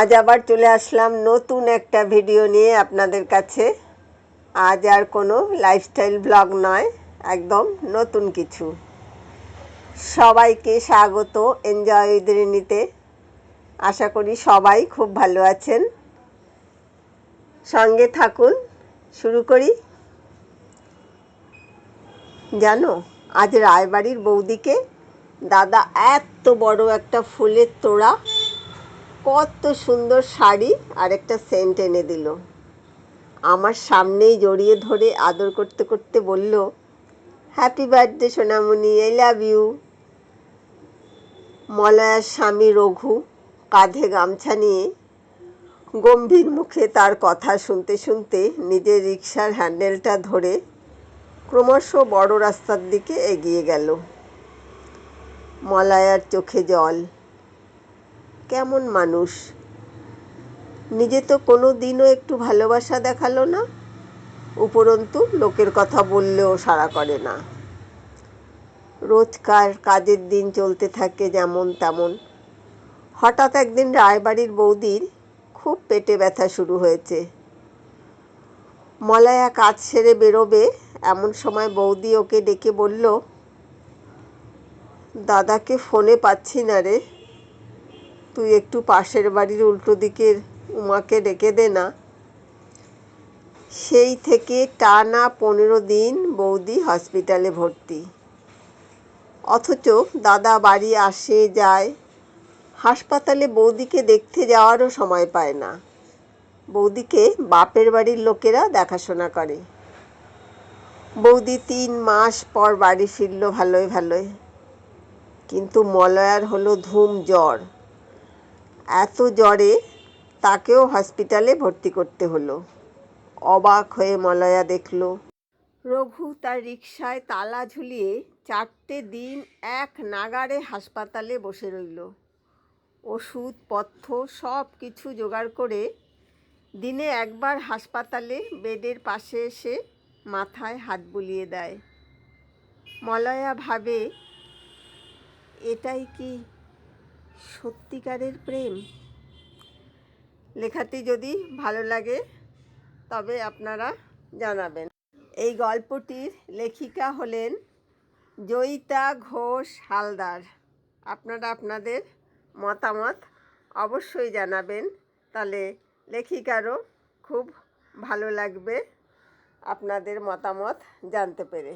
আজ আবার চলে আসলাম নতুন একটা ভিডিও নিয়ে আপনাদের কাছে। আজ আর কোনো লাইফস্টাইল ব্লগ নয়, একদম নতুন কিছু। সবাইকে স্বাগত এনজয় নিতে আশা করি সবাই খুব ভালো আছেন। সঙ্গে থাকুন, শুরু করি। জানো, আজ রায়বাড়ির বৌদিকে দাদা এত বড় একটা ফুলের তোড়া কত সুন্দর শাড়ি আর একটা সেন্ট এনে দিল। আমার সামনেই জড়িয়ে ধরে আদর করতে করতে বলল হ্যাপি বার্থডে সোনামণি আই লাভ ইউ মলয়ার স্বামী রঘু কাঁধে গামছা নিয়ে গম্ভীর মুখে তার কথা শুনতে শুনতে নিজের রিক্সার হ্যান্ডেলটা ধরে ক্রমশ বড় রাস্তার দিকে এগিয়ে গেল। মলায়ার চোখে জল কেমন মানুষ? নিজে তো কোনো দিনও একটু ভালোবাসা দেখাল না। উপরন্তু লোকের কথা বললেও সাড়া করে না। রোজকার কাজের দিন চলতে থাকে যেমন তেমন। হঠাৎ একদিন রায়বাড়ির বৌদির খুব পেটে ব্যথা শুরু হয়েছে। মলায়া কাজ সেরে বেরোবে এমন সময় বৌদি ওকে ডেকে বলল, দাদাকে ফোনে পাচ্ছি না রে। তুই একটু পাশের বাড়ির উল্টো দিকের উমাকে ডেকে দে না। সেই থেকে টানা পনেরো দিন বৌদি হসপিটালে ভর্তি। অথচ দাদা বাড়ি আসে, যায়, হাসপাতালে বৌদিকে দেখতে যাওয়ারও সময় পায় না। বৌদিকে বাপের বাড়ির লোকেরা দেখাশোনা করে। বৌদি তিন মাস পর বাড়ি ফিরল ভালোই ভালোই কিন্তু মলয়ার হলো ধুম জ্বর। এত জ্বরে তাকেও হসপিটালে ভর্তি করতে হলো। অবাক হয়ে মলয়া দেখল, রঘু তার রিক্সায় তালা ঝুলিয়ে চারটে দিন এক নাগারে হাসপাতালে বসে রইল। ওষুধ, পথ্য সব কিছু জোগাড় করে দিনে একবার হাসপাতালে বেডের পাশে এসে মাথায় হাত বুলিয়ে দেয়। মলয়া ভাবে, এটাই কি সত্যিকারের প্রেম? লেখাটি যদি ভালো লাগে, তবে আপনারা জানাবেন। এই গল্পটির লেখিকা হলেন জয়িতা ঘোষ হালদার। আপনারা আপনাদের মতামত অবশ্যই জানাবেন। তাহলে লেখিকারও খুব ভালো লাগবে আপনাদের মতামত জানতে পেরে।